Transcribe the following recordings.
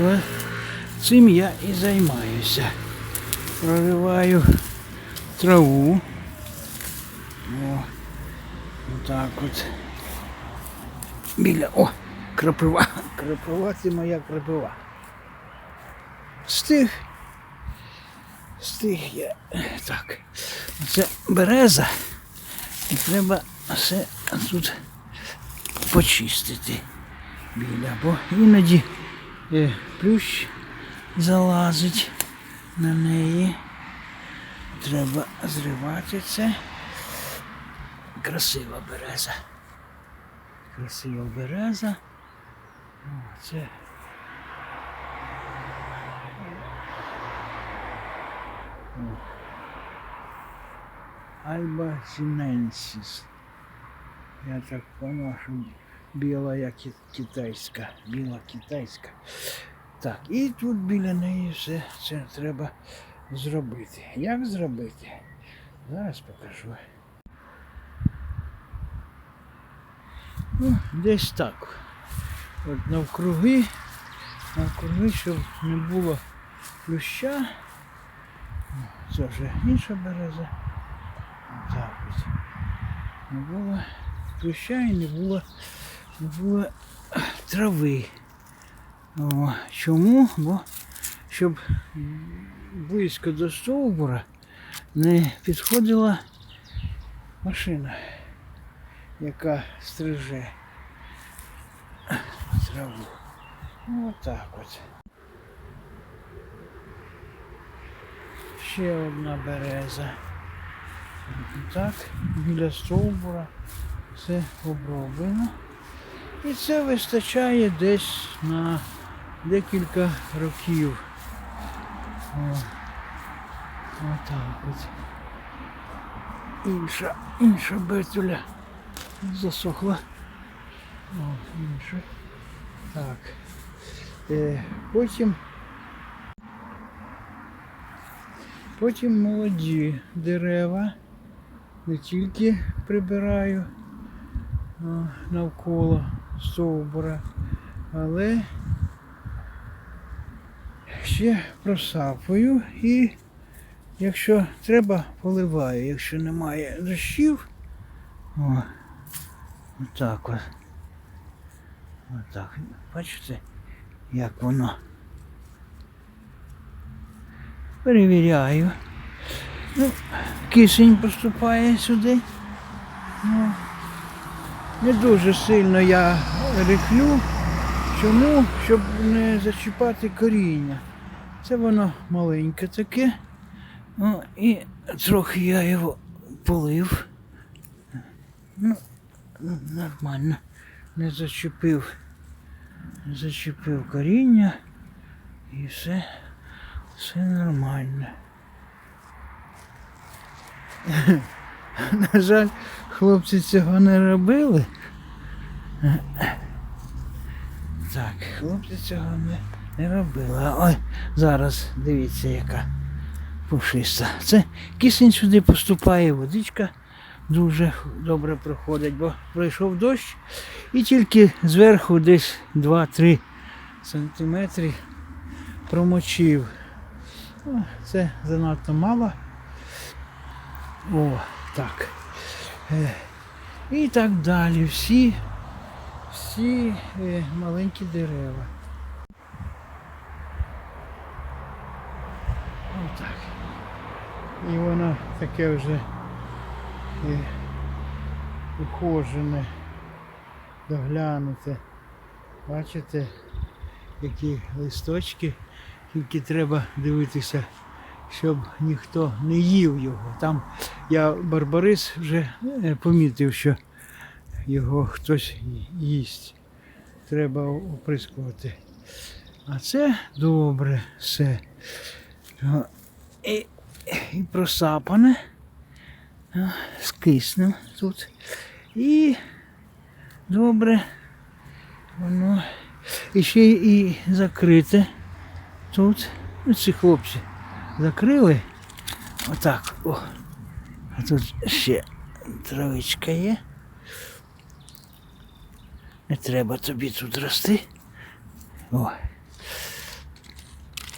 От цим я і займаюся. Прориваю траву. О, отак от. Біля. О! Крапива. Крапива це моя крапива. Стих. Стих я. Так. Це береза. І треба все тут почистити біля, бо іноді плющ залазить на неї. Треба зривати це. Красива береза. Красива береза. О, це. Альба синенсис. Я так понял, що біла китайська. Біла китайська. Так, і тут біля неї все це треба зробити. Як зробити? Зараз покажу. Ну, десь так. От навкруги, навкруги, щоб не було плюща. Це вже інша береза. Так ось. Не було плюща і не було, було трави. О, чому? Бо щоб близько до стовбура не підходила машина, яка стриже траву. Отак от. Ще одна береза. Так, біля стовбура все оброблено. І це вистачає десь на декілька років. О, отак от. Інша, інша бетуля засохла. О, інша. Так. Е, потім. Потім молоді дерева. Не тільки прибираю навколо стовбура, але ще просапую і якщо треба, поливаю. Якщо немає дощів, о, отак от. Отак. Бачите, як воно. Перевіряю. Ну, кисень поступає сюди. Ну, не дуже сильно я рихлю. Чому? Щоб не зачіпати коріння. Це воно маленьке таке. Ну, і трохи я його полив. Ну, нормально. Не зачепив. Не зачепив коріння. І все, все нормально. На жаль, хлопці цього не робили. Так, хлопці цього не, не робили. Ой, зараз дивіться, яка пушиста. Це кисень сюди поступає, водичка дуже добре проходить, бо пройшов дощ і тільки зверху десь 2-3 сантиметри промочив. Це занадто мало. О, так. І так далі. Всі, всі е, маленькі дерева. Отак. І воно таке вже е, ухожене, доглянуте. Бачите, які листочки, тільки треба дивитися щоб ніхто не їв його. Там я Барбарис вже е, помітив, що його хтось їсть. Треба оприскувати. А це добре все. І, і просапане О, з киснем тут. І добре воно і ще і закрите тут. Ці хлопці закрили. Отак. О. А тут ще травичка є. Не треба тобі тут рости. О.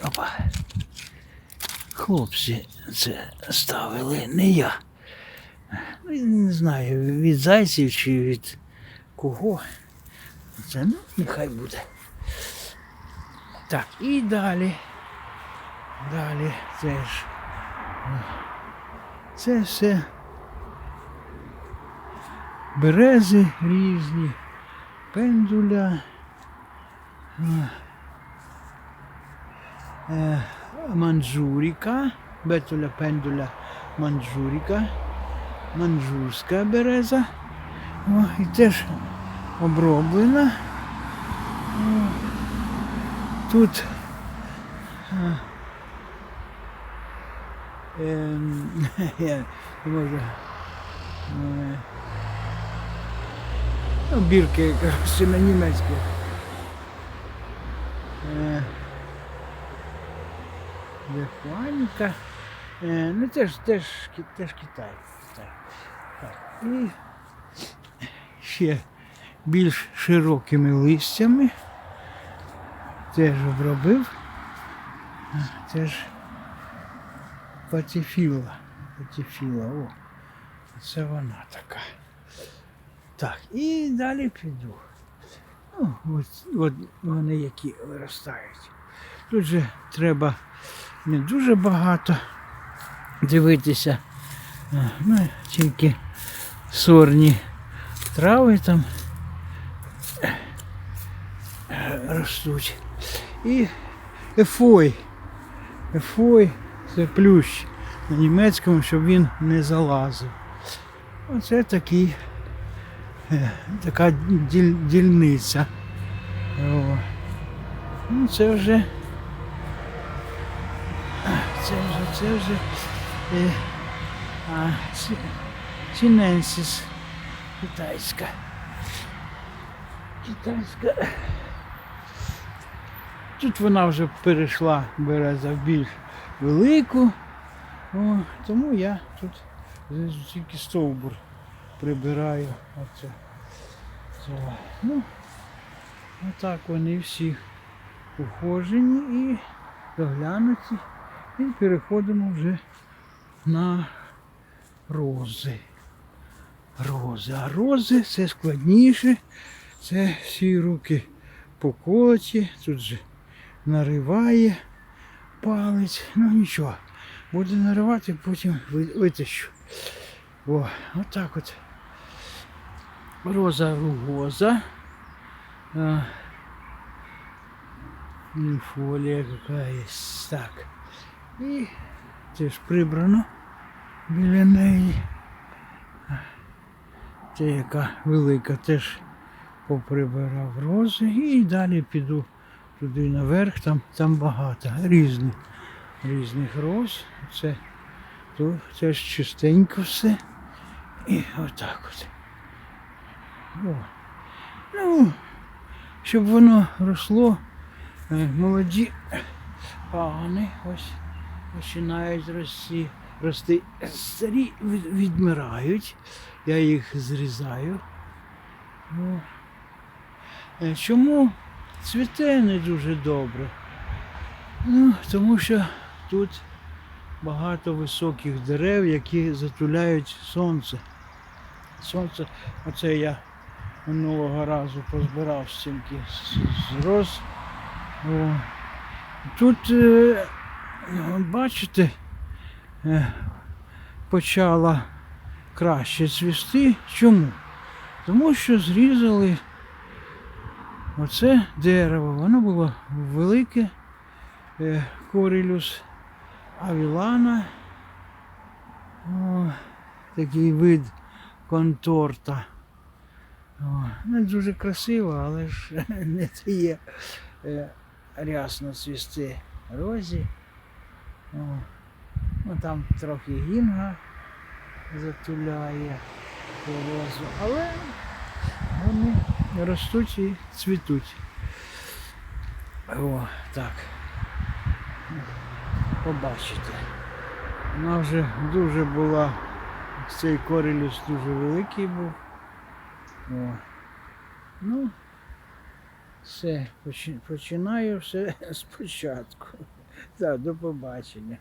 Опа. Хлопці це ставили, не я. Ну, не знаю, від зайців чи від кого. Це ну, нехай буде. Так, і далі. Далі теж. Це все берези різні, пендуля. е, Манджуріка, бетуля пендуля манджуріка, манджурська береза. О, і теж оброблена. Тут ем, я не можу. е, ну, бірки, коротше, на німецьких. Е, Механіка. Е, ну теж, теж, теж Китай. Так. І ще більш широкими листями. Теж обробив. Теж патіфіла. Патіфіла. О, це вона така. Так, і далі піду. Ну, от, от вони які виростають. Тут же треба не дуже багато дивитися. Е, Ну, тільки сорні трави там е, ростуть. І ефой. Ефой це плющ на німецькому, щоб він не залазив. Оце такий, е, така діль, дільниця. Ну, це вже це вже, це вже е, а, Сіненсіс китайська. Китайська. Тут вона вже перейшла береза в більш велику. О, тому я тут з- тільки стовбур прибираю. Оце. Це. Ну, отак вони всі ухожені і доглянуті. І переходимо вже на рози. Рози. А рози це складніше. Це всі руки покоті, тут же нариває палець. Ну нічого. Буде наривати, потім витащу. О, отак от. Роза ругоза. Фолія какая-то. Так. І теж прибрано біля неї. Це яка велика теж поприбирав рози і далі піду туди наверх, там, там багато різних, різних роз. Це то теж чистенько все. І отак от. О. Ну, щоб воно росло, е, молоді пагони ось починають рости, рости. Старі відмирають. Я їх зрізаю. О. Е, Чому цвіте не дуже добре? Ну, тому що тут багато високих дерев, які затуляють сонце. Сонце, оце я минулого разу позбирав стільки з, з роз. О. Тут, е, бачите, е, почала краще цвісти. Чому? Тому що зрізали оце дерево. Воно було велике, е, корілюс авілана. О, такий вид конторта. О, не дуже красиво, але ж не є е, рясно цвісти розі. О, ну, там трохи гінга затуляє ту розу, але вони ростуть і цвітуть. О, так. Побачите. Вона вже дуже була, цей корелюс дуже великий був. О. Ну, все, починаю все спочатку. Так, до побачення.